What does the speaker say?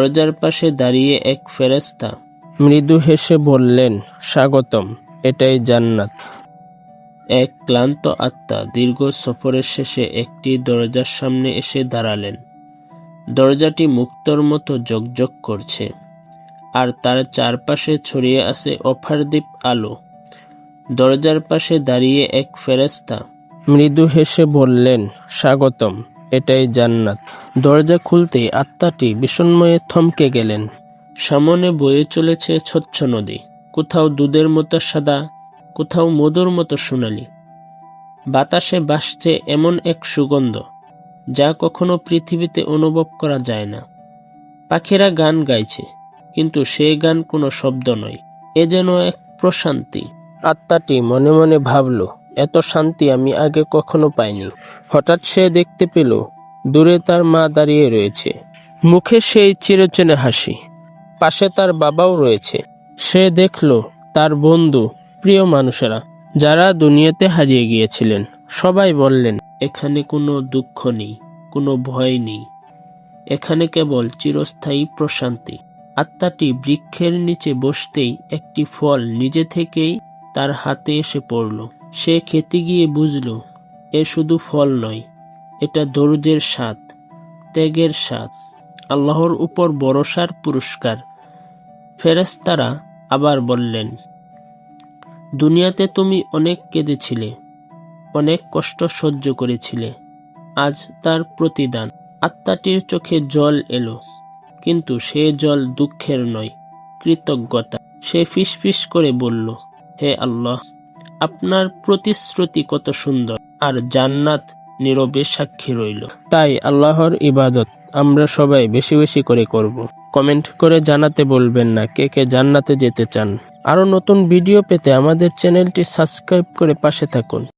দরজার পাশে দাঁড়িয়ে এক ফেরেস্তা মৃদু হেসে বললেন, স্বাগতম, এটাই জান্নাত। এক ক্লান্ত আত্মা দীর্ঘ সফরের শেষে একটি দরজার সামনে এসে দাঁড়ালেন। দরজাটি মুক্তর মতো জকজক করছে, আর তার চারপাশে ছড়িয়ে আছে অফারদ্বীপ আলো। দরজার পাশে দাঁড়িয়ে এক ফেরেস্তা মৃদু হেসে বললেন, স্বাগতম, এটাই জান্নাত। দরজা খুলতে আত্মাটি বিষণ্ময়ে থমকে গেলেন। সামনে বয়ে চলেছে স্বচ্ছ নদী। কোথাও দুধের মতো সাদা, কোথাও মধুর মতো সোনালি। বাতাসে বাসছে এমন এক সুগন্ধ, যা কখনো পৃথিবীতে অনুভব করা যায় না। পাখিরা গান গাইছে, কিন্তু সে গান কোনো শব্দ নয়, এ যেন এক প্রশান্তি। আত্মাটি মনে মনে ভাবল, এত শান্তি আমি আগে কখনো পাইনি। হঠাৎ সে দেখতে পেল দূরে তার মা দাঁড়িয়ে রয়েছে। মুখে সেই চিরচেনে হাসি। পাশে তার বাবাও রয়েছে। সে দেখল তার বন্ধু, প্রিয় মানুষেরা, যারা দুনিয়াতে হারিয়ে গিয়েছিলেন। সবাই বললেন, এখানে কোনো দুঃখ নেই, কোনো ভয় নেই। এখানে কেবল চিরস্থায়ী প্রশান্তি। আত্মাটি বৃক্ষের নিচে বসতেই একটি ফল নিজে থেকেই তার হাতে এসে পড়ল। সে খেতে গিয়ে বুঝল, এ শুধু ফল নয় এটা দরুজের স্বাদ, ত্যাগের স্বাদ, আল্লাহর উপর ভরসার পুরস্কার। ফেরেশতারা আবার বললেন, দুনিয়াতে তুমি অনেক কেঁদেছিলে, অনেক কষ্ট সহ্য করেছিলে, আজ তার প্রতিদান। আত্মাটির চোখে জল এলো, কিন্তু সে জল দুঃখের নয়, কৃতজ্ঞতা। সে ফিসফিস করে বলল, হে আল্লাহ, আপনার প্রতিশ্রুতি কত সুন্দর, আর জান্নাত নীরবে সাক্ষী রইল। তাই আল্লাহর ইবাদত আমরা সবাই বেশি বেশি করে করব। কমেন্ট করে জানাতে বলবেন না কে কে জান্নাতে যেতে চান। আরও নতুন ভিডিও পেতে আমাদের চ্যানেলটি সাবস্ক্রাইব করে পাশে থাকুন।